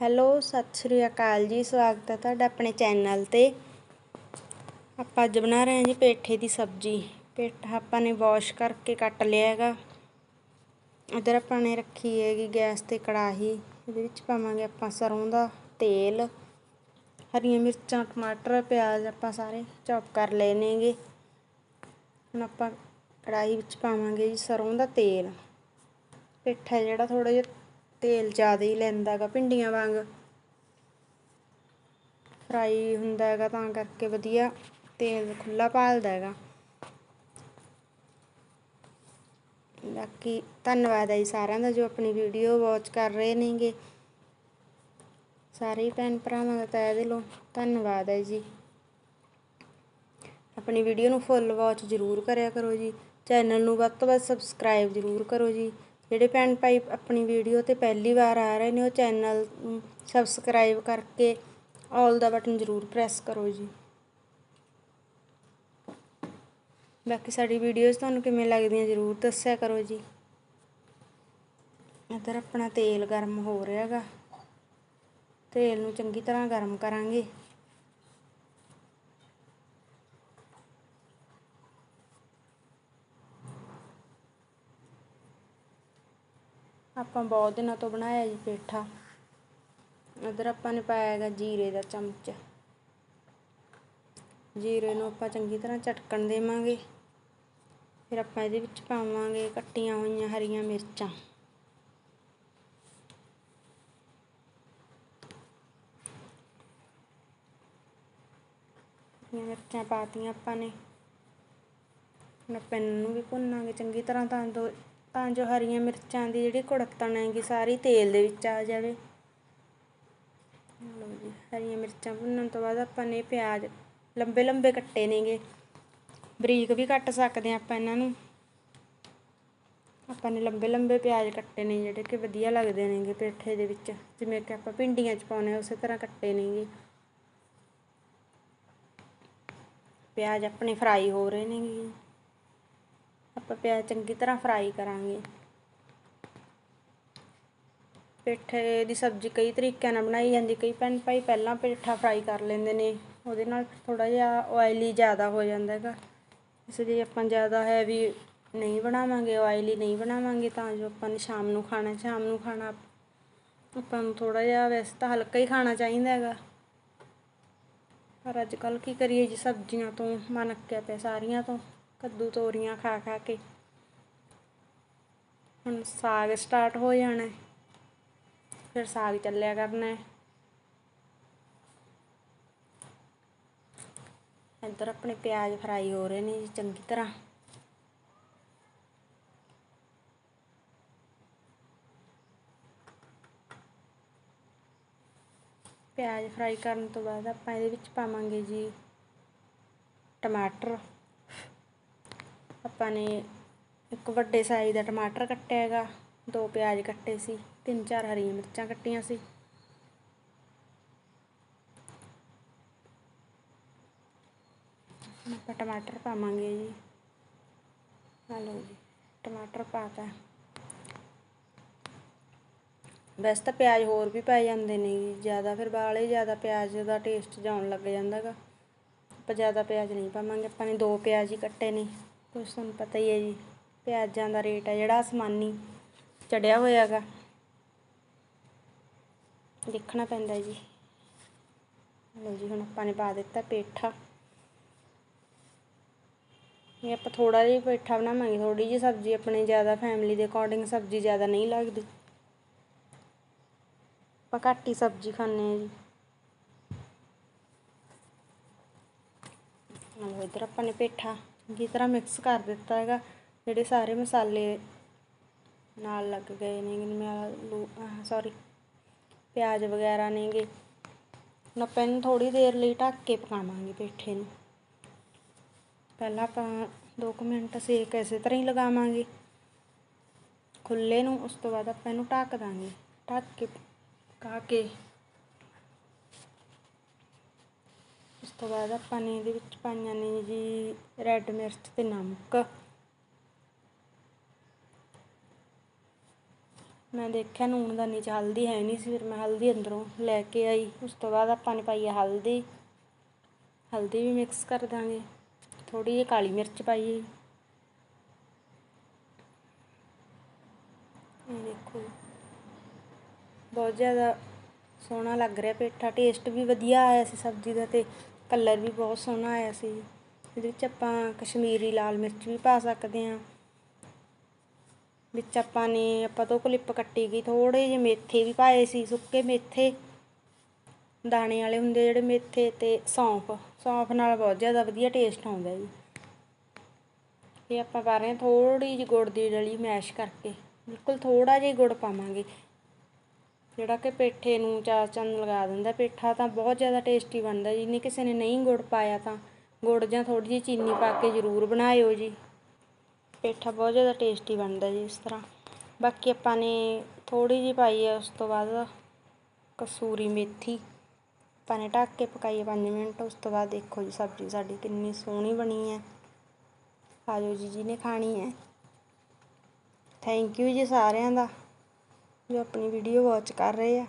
Hello, ਸਤਿ ਸ਼੍ਰੀ ਅਕਾਲ ਜੀ, ਸਵਾਗਤ ਹੈ ਤੁਹਾਡਾ ਆਪਣੇ ਚੈਨਲ ਤੇ। ਆਪਾਂ ਅੱਜ ਬਣਾ ਰਹੇ ਹਾਂ ਜੀ ਪੇਠੇ ਦੀ ਸਬਜ਼ੀ। ਪੇਠਾ ਆਪਾਂ ਨੇ ਵਾਸ਼ ਕਰਕੇ ਕੱਟ ਲਿਆ ਹੈਗਾ। ਇਧਰ ਆਪਾਂ ਨੇ ਰੱਖੀ ਹੈਗੀ ਗੈਸ ਤੇ ਕੜਾਹੀ। ਇਹਦੇ ਵਿੱਚ ਪਾਵਾਂਗੇ ਆਪਾਂ ਸਰੋਂ ਦਾ ਤੇਲ। ਹਰੀਆਂ ਮਿਰਚਾਂ, ਟਮਾਟਰ, ਪਿਆਜ਼ ਆਪਾਂ ਸਾਰੇ ਚੌਪ ਕਰ ਲਏ ਨੇਗੇ। ਹੁਣ ਆਪਾਂ ਕੜਾਹੀ ਵਿੱਚ ਪਾਵਾਂਗੇ ਜੀ ਸਰੋਂ ਦਾ ਤੇਲ। ਪੇਠਾ ਜਿਹੜਾ ਥੋੜਾ ਜਿਹਾ ਤੇਲ ਜ਼ਿਆਦਾ ਹੀ ਲੈਂਦਾ ਹੈਗਾ ਭਿੰਡੀਆਂ ਵਾਂਗ। ਫਰਾਈ ਹੁੰਦਾ ਹੈਗਾ ਤਾਂ ਕਰਕੇ ਵਧੀਆ, ਤੇਲ ਖੁੱਲਾ ਭਾਲਦਾ ਹੈਗਾ। ਬਾਕੀ ਧੰਨਵਾਦ ਹੈ ਜੀ ਸਾਰਿਆਂ ਦਾ ਜੋ ਆਪਣੀ ਵੀਡੀਓ ਵਾਚ ਕਰ ਰਹੇ ਨੇਗੇ। ਸਾਰੇ ਭੈਣ ਭਰਾਵਾਂ ਦਾ ਤਹਿ ਦਿਲੋਂ ਧੰਨਵਾਦ ਹੈ ਜੀ। ਆਪਣੀ ਵੀਡੀਓ ਨੂੰ ਫੁੱਲ ਵਾਚ ਜ਼ਰੂਰ ਕਰਿਆ ਕਰੋ ਜੀ। ਚੈਨਲ ਨੂੰ ਵੱਧ ਤੋਂ ਵੱਧ ਸਬਸਕ੍ਰਾਈਬ ਜ਼ਰੂਰ ਕਰੋ ਜੀ। ਜਿਹੜੇ ਭੈਣ ਭਾਈ ਆਪਣੀ ਵੀਡੀਓ ਤੇ ਪਹਿਲੀ ਵਾਰ ਆ ਰਹੇ ਨੇ, ਉਹ ਚੈਨਲ ਸਬਸਕ੍ਰਾਈਬ ਕਰਕੇ ਆਲ ਦਾ ਬਟਨ ਜ਼ਰੂਰ ਪ੍ਰੈਸ ਕਰੋ ਜੀ। ਬਾਕੀ ਸਾਡੀ ਵੀਡੀਓਜ਼ ਤੁਹਾਨੂੰ ਕਿਵੇਂ ਲੱਗਦੀਆਂ ਜ਼ਰੂਰ ਦੱਸਿਆ ਕਰੋ ਜੀ। ਇਧਰ ਆਪਣਾ ਤੇਲ ਗਰਮ ਹੋ ਰਿਹਾ ਹੈਗਾ। ਤੇਲ ਨੂੰ ਚੰਗੀ ਤਰ੍ਹਾਂ ਗਰਮ ਕਰਾਂਗੇ। ਆਪਾਂ ਬਹੁਤ ਦਿਨਾਂ ਤੋਂ ਬਣਾਇਆ ਜੀ ਪੇਠਾ। ਇਧਰ ਆਪਾਂ ਨੇ ਪਾਇਆ ਹੈਗਾ ਜੀਰੇ ਦਾ ਚਮਚ। ਜੀਰੇ ਨੂੰ ਆਪਾਂ ਚੰਗੀ ਤਰ੍ਹਾਂ ਚਟਕਣ ਦੇਵਾਂਗੇ। ਫਿਰ ਆਪਾਂ ਇਹਦੇ ਵਿੱਚ ਪਾਵਾਂਗੇ ਕੱਟੀਆਂ ਹੋਈਆਂ ਹਰੀਆਂ ਮਿਰਚਾਂ। ਹਰੀਆਂ ਮਿਰਚਾਂ ਪਾਤੀਆਂ ਆਪਾਂ ਨੇ। ਹੁਣ ਆਪਾਂ ਨੂੰ ਵੀ ਭੁੰਨਾਂਗੇ, ਚੰਗੀ ਤਰ੍ਹਾਂ ਤਾਂ ਦੋ ਤਾਂ ਜੋ ਹਰੀਆਂ ਮਿਰਚਾਂ ਦੀ ਜਿਹੜੀ ਕੁੜਤਣ ਹੈਗੀ ਸਾਰੀ ਤੇਲ ਦੇ ਵਿੱਚ ਆ ਜਾਵੇ। ਲਓ ਜੀ, ਹਰੀਆਂ ਮਿਰਚਾਂ ਭੁੰਨਣ ਤੋਂ ਬਾਅਦ ਆਪਾਂ ਨੇ ਪਿਆਜ਼, ਲੰਬੇ ਲੰਬੇ ਕੱਟੇ ਨੇਗੇ। ਬਰੀਕ ਵੀ ਕੱਟ ਸਕਦੇ ਆ ਆਪਾਂ ਇਹਨਾਂ ਨੂੰ। ਆਪਾਂ ਨੇ ਲੰਬੇ ਲੰਬੇ ਪਿਆਜ਼ ਕੱਟੇ ਨੇ, ਜਿਹੜੇ ਕਿ ਵਧੀਆ ਲੱਗਦੇ ਨੇਗੇ ਪੇਠੇ ਦੇ ਵਿੱਚ। ਜਿਵੇਂ ਕਿ ਆਪਾਂ ਭਿੰਡੀਆਂ 'ਚ ਪਾਉਨੇ ਉਸੇ ਤਰ੍ਹਾਂ ਕੱਟੇ ਨੇਗੇ। ਪਿਆਜ਼ ਆਪਣੇ ਫਰਾਈ ਹੋ ਰਹੇ ਨੇਗੇ। ਆਪਾਂ ਪਿਆਜ਼ ਚੰਗੀ ਤਰ੍ਹਾਂ ਫਰਾਈ ਕਰਾਂਗੇ। ਪੇਠੇ ਦੀ ਸਬਜ਼ੀ ਕਈ ਤਰੀਕਿਆਂ ਨਾਲ ਬਣਾਈ ਜਾਂਦੀ, ਕਈ ਭੈਣ ਭਾਈ ਪਹਿਲਾਂ ਪੇਠਾ ਫਰਾਈ ਕਰ ਲੈਂਦੇ ਨੇ, ਉਹਦੇ ਨਾਲ ਥੋੜਾ ਜਿਹਾ ਆਇਲੀ ਜ਼ਿਆਦਾ ਹੋ ਜਾਂਦਾ ਹੈਗਾ। ਇਸ ਲਈ ਆਪਾਂ ਜ਼ਿਆਦਾ ਹੈ ਵੀ ਨਹੀਂ ਬਣਾਵਾਂਗੇ ਆਇਲੀ ਨਹੀਂ ਬਣਾਵਾਂਗੇ, ਤਾਂ ਜੋ ਆਪਾਂ ਨੇ ਸ਼ਾਮ ਨੂੰ ਖਾਣਾ, ਸ਼ਾਮ ਨੂੰ ਖਾਣਾ ਆਪਾਂ ਨੂੰ ਥੋੜਾ ਜਿਹਾ ਵੈਸੇ ਤਾਂ ਹਲਕਾ ਹੀ ਖਾਣਾ ਚਾਹੀਦਾ ਹੈਗਾ। ਪਰ ਅੱਜ ਕੱਲ ਕੀ ਕਰੀਏ ਜੀ, ਸਬਜ਼ੀਆਂ ਤੋਂ ਮਨ ਅੱਕਿਆ ਪਿਆ ਸਾਰੀਆਂ ਤੋਂ। ਕੱਦੂ ਤੋਰੀਆਂ ਖਾ ਖਾ ਕੇ। ਹੁਣ ਸਾਗ ਸਟਾਰਟ ਹੋ ਜਾਣਾ ਫਿਰ ਸਾਗ ਚੱਲਿਆ ਕਰਨਾ ਹੈ। ਇੱਧਰ ਆਪਣੇ ਪਿਆਜ਼ ਫਰਾਈ ਹੋ ਰਹੇ ਨੇ ਜੀ ਚੰਗੀ ਤਰ੍ਹਾਂ। ਪਿਆਜ਼ ਫਰਾਈ ਕਰਨ ਤੋਂ ਬਾਅਦ ਆਪਾਂ ਇਹਦੇ ਵਿੱਚ ਪਾਵਾਂਗੇ ਜੀ ਟਮਾਟਰ। ਆਪਾਂ ਨੇ ਇੱਕ ਵੱਡੇ ਸਾਈਜ਼ ਦਾ ਟਮਾਟਰ ਕੱਟਿਆ ਹੈਗਾ, ਦੋ ਪਿਆਜ਼ ਕੱਟੇ ਸੀ, ਤਿੰਨ ਚਾਰ ਹਰੀਆਂ ਮਿਰਚਾਂ ਕੱਟੀਆਂ ਸੀ। ਆਪਾਂ ਟਮਾਟਰ ਪਾਵਾਂਗੇ ਜੀ। ਆ ਲਓ ਜੀ, ਟਮਾਟਰ ਪਾਤਾ। ਵੈਸੇ ਤਾਂ ਪਿਆਜ਼ ਹੋਰ ਵੀ ਪੈ ਜਾਂਦੇ ਨੇ ਜੀ, ਜ਼ਿਆਦਾ ਫਿਰ ਬਾਲੇ ਜ਼ਿਆਦਾ ਪਿਆਜ਼ ਦਾ ਟੇਸਟ ਜਾਣ ਲੱਗ ਜਾਂਦਾਗਾ ਆਪਾਂ ਜ਼ਿਆਦਾ ਪਿਆਜ਼ ਨਹੀਂ ਪਾਵਾਂਗੇ, ਆਪਾਂ ਨੇ ਦੋ ਪਿਆਜ਼ ਹੀ ਕੱਟੇ ਨੇ। ਕੁਛ ਤੁਹਾਨੂੰ ਪਤਾ ਹੀ ਹੈ ਜੀ, ਪਿਆਜ਼ਾਂ ਦਾ ਰੇਟ ਹੈ ਜਿਹੜਾ ਅਸਮਾਨੀ ਚੜਿਆ ਹੋਇਆ ਹੈਗਾ। ਦੇਖਣਾ ਪੈਂਦਾ ਜੀ। ਲਓ ਜੀ, ਹੁਣ ਆਪਾਂ ਨੇ ਪਾ ਦਿੱਤਾ ਪੇਠਾ। ਇਹ ਆਪਾਂ ਥੋੜਾ ਜਿਹਾ ਪੇਠਾ ਬਣਾਵਾਂਗੇ ਥੋੜੀ ਜਿਹੀ ਸਬਜ਼ੀ ਆਪਣੇ ਜ਼ਿਆਦਾ ਫੈਮਿਲੀ ਦੇ ਅਕੋਰਡਿੰਗ ਸਬਜ਼ੀ ਜ਼ਿਆਦਾ ਨਹੀਂ ਲੱਗਦੀ। ਆਪਾਂ ਘੱਟ ਹੀ ਸਬਜ਼ੀ ਖਾਂਦੇ ਆ ਜੀ। ਲਓ, ਇਧਰ ਆਪਾਂ ਨੇ ਪੇਠਾ ਚੰਗੀ ਤਰ੍ਹਾਂ ਮਿਕਸ ਕਰ ਦਿੱਤਾ ਹੈਗਾ। ਜਿਹੜੇ ਸਾਰੇ ਮਸਾਲੇ ਨਾਲ ਲੱਗ ਗਏ ਨੇ ਜਿਵੇਂ ਆਲੂ ਸੌਰੀ ਪਿਆਜ਼ ਵਗੈਰਾ ਨੇਗੇ। ਹੁਣ ਆਪਾਂ ਇਹਨੂੰ ਥੋੜੀ ਦੇਰ ਲਈ ਢੱਕ ਕੇ ਪਕਾਵਾਂਗੇ ਪੇਠੇ ਨੂੰ। ਪਹਿਲਾਂ ਆਪਾਂ 2 ਮਿੰਟ ਸੇਕ ਇਸੇ ਤਰ੍ਹਾਂ ਹੀ ਲਗਾਵਾਂਗੇ। ਖੁੱਲੇ ਨੂੰ, ਉਸ ਤੋਂ ਬਾਅਦ ਆਪਾਂ ਇਹਨੂੰ ਢੱਕ ਦਾਂਗੇ। ਢੱਕ ਕੇ, ਪਕਾ ਕੇ ਉਸ ਤੋਂ ਬਾਅਦ ਆਪਾਂ ਨੇ ਇਹਦੇ ਵਿੱਚ ਪਾਈਆਂ ਨੇ ਜੀ ਰੈੱਡ ਮਿਰਚ ਤੇ ਨਮਕ। ਮੈਂ ਦੇਖਿਆ ਨੂਣ ਦਾ ਨੀਚ ਹਲਦੀ ਹੈ ਨਹੀਂ ਸੀ, ਫਿਰ ਮੈਂ ਹਲਦੀ ਅੰਦਰੋਂ ਲੈ ਕੇ ਆਈ। ਉਸ ਤੋਂ ਬਾਅਦ ਆਪਾਂ ਨੇ ਪਾਈ ਹੈ ਹਲਦੀ। ਹਲਦੀ ਵੀ ਮਿਕਸ ਕਰ ਦਾਂਗੇ। ਥੋੜੀ ਜਿਹੀ ਕਾਲੀ ਮਿਰਚ ਪਾਈਏ ਇਹ ਦੇਖੋ ਬਹੁਤ ਜ਼ਿਆਦਾ ਸੋਹਣਾ ਲੱਗ ਰਿਹਾ ਪੇਠਾ। ਟੇਸਟ ਵੀ ਵਧੀਆ ਆਇਆ ਸੀ ਸਬਜ਼ੀ ਦਾ ਤੇ ਕਲਰ ਵੀ ਬਹੁਤ ਸੋਹਣਾ ਆਇਆ ਸੀ। ਇਹਦੇ ਵਿੱਚ ਆਪਾਂ ਕਸ਼ਮੀਰੀ ਲਾਲ ਮਿਰਚ ਵੀ ਪਾ ਸਕਦੇ ਹਾਂ। ਵਿੱਚ ਆਪਾਂ ਨੇ, ਆਪਾਂ ਤੋਂ ਕਲਿੱਪ ਕੱਟੀ ਗਈ ਥੋੜੇ ਜਿਹੇ ਮੇਥੇ ਵੀ ਪਾਏ ਸੀ, ਸੁੱਕੇ ਮੇਥੇ। ਦਾਣੇ ਵਾਲੇ ਹੁੰਦੇ ਜਿਹੜੇ ਮੇਥੇ ਤੇ ਸੌਂਫ। ਸੌਂਫ ਨਾਲ ਬਹੁਤ ਜ਼ਿਆਦਾ ਵਧੀਆ ਟੇਸਟ ਆਉਂਦਾ ਜੀ। ਇਹ ਆਪਾਂ ਪਾ ਰਹੇ ਹਾਂ ਥੋੜੀ ਜਿਹੀ ਗੁੜ ਦੀ ਡਲੀ ਮੈਸ਼ ਕਰਕੇ। ਬਿਲਕੁਲ ਥੋੜਾ ਜਿਹਾ ਗੁੜ ਪਾਵਾਂਗੇ। ਜਿਹੜਾ ਕਿ ਪੇਠੇ ਨੂੰ ਚਾਰ ਚੰਦ ਲਗਾ ਦਿੰਦਾ। ਪੇਠਾ ਤਾਂ ਬਹੁਤ ਜ਼ਿਆਦਾ ਟੇਸਟੀ ਬਣਦਾ ਜੀ। ਨਹੀਂ ਕਿਸੇ ਨੇ ਨਹੀਂ ਗੁੜ ਪਾਇਆ ਤਾਂ ਗੁੜ ਜਾਂ ਥੋੜ੍ਹੀ ਜਿਹੀ ਚੀਨੀ ਪਾ ਕੇ ਜ਼ਰੂਰ ਬਣਾਇਓ ਜੀ। ਪੇਠਾ ਬਹੁਤ ਜ਼ਿਆਦਾ ਟੇਸਟੀ ਬਣਦਾ ਜੀ ਇਸ ਤਰ੍ਹਾਂ। ਬਾਕੀ ਆਪਾਂ ਨੇ ਥੋੜ੍ਹੀ ਜਿਹੀ ਪਾਈ ਹੈ, ਉਸ ਤੋਂ ਬਾਅਦ ਕਸੂਰੀ ਮੇਥੀ। ਆਪਾਂ ਨੇ ਢੱਕ ਕੇ ਪਕਾਈ 5 ਮਿੰਟ। ਉਸ ਤੋਂ ਬਾਅਦ ਦੇਖੋ ਜੀ ਸਬਜ਼ੀ ਸਾਡੀ ਕਿੰਨੀ ਸੋਹਣੀ ਬਣੀ ਹੈ। ਆਜੋ ਜੀ, ਜਿਹਨੇ ਖਾਣੀ ਹੈ। ਥੈਂਕ ਯੂ ਜੀ ਸਾਰਿਆਂ ਦਾ। ਜੋ ਆਪਣੀ ਵੀਡੀਓ ਵਾਚ ਕਰ ਰਹੇ ਆ।